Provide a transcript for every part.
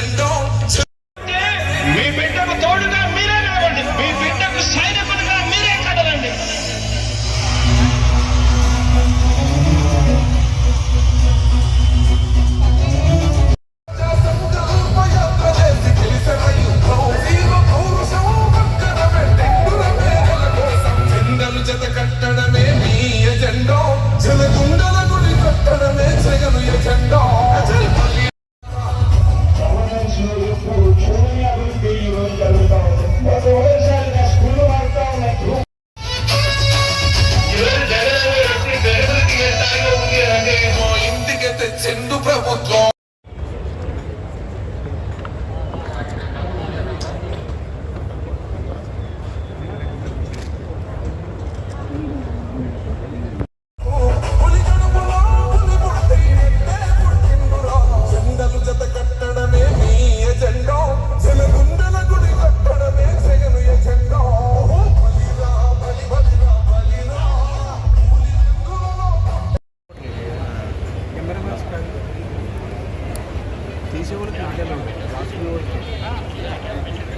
and provocou. తీసేవాళ్ళకి నాటేలా రాసుకునే వాళ్ళకి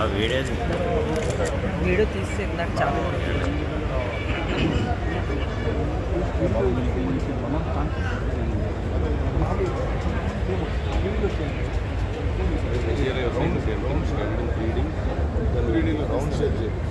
ఆ వీడియో వీడియో తీస్తే నాకు చాలా రౌండ్ షేప్ చేయండి రౌండ్ షేప్ చేయండి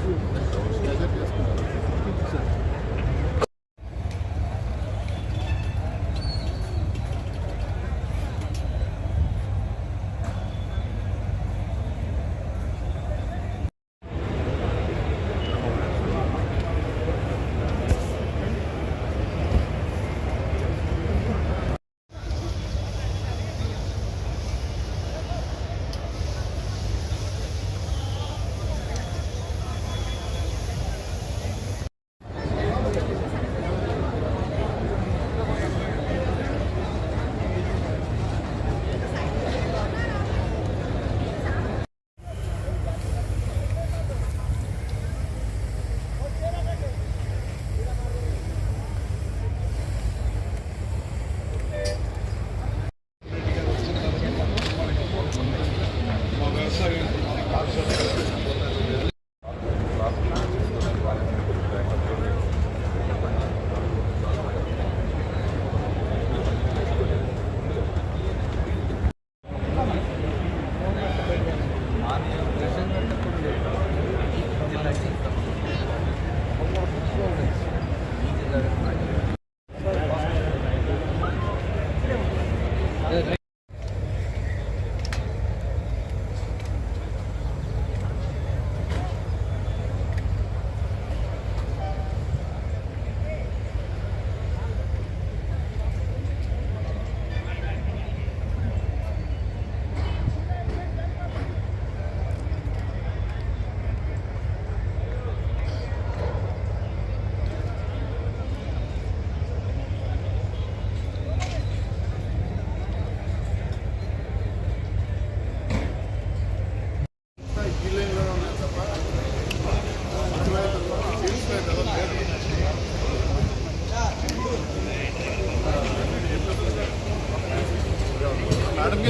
Mario. Yeah.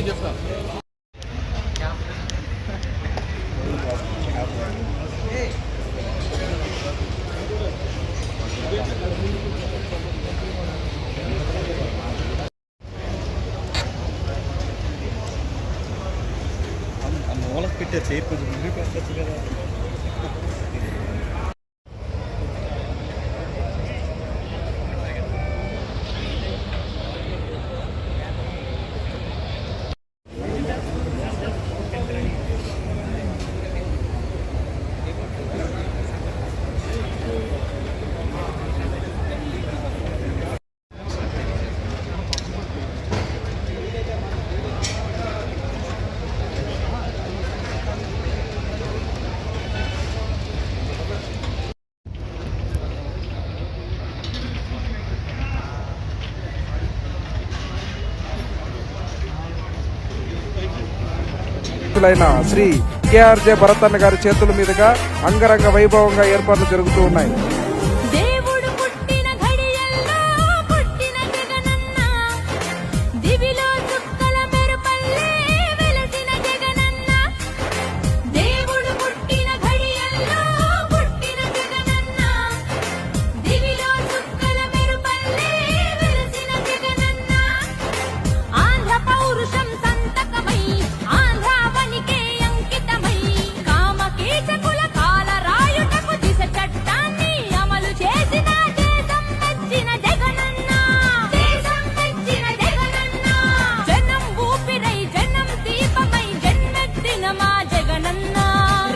귀엽다. ಮೊಲಕ್ಕೆ ಬಿಟ್ಟೆ ಸೇರ್ಪು ಹಿಡ್ಕೊಂಡು అధ్యక్షులైన శ్రీ కేఆర్జే భరతన్న గారి చేతుల మీదుగా అంగరంగ వైభవంగా ఏర్పాట్లు జరుగుతూ ఉన్నాయి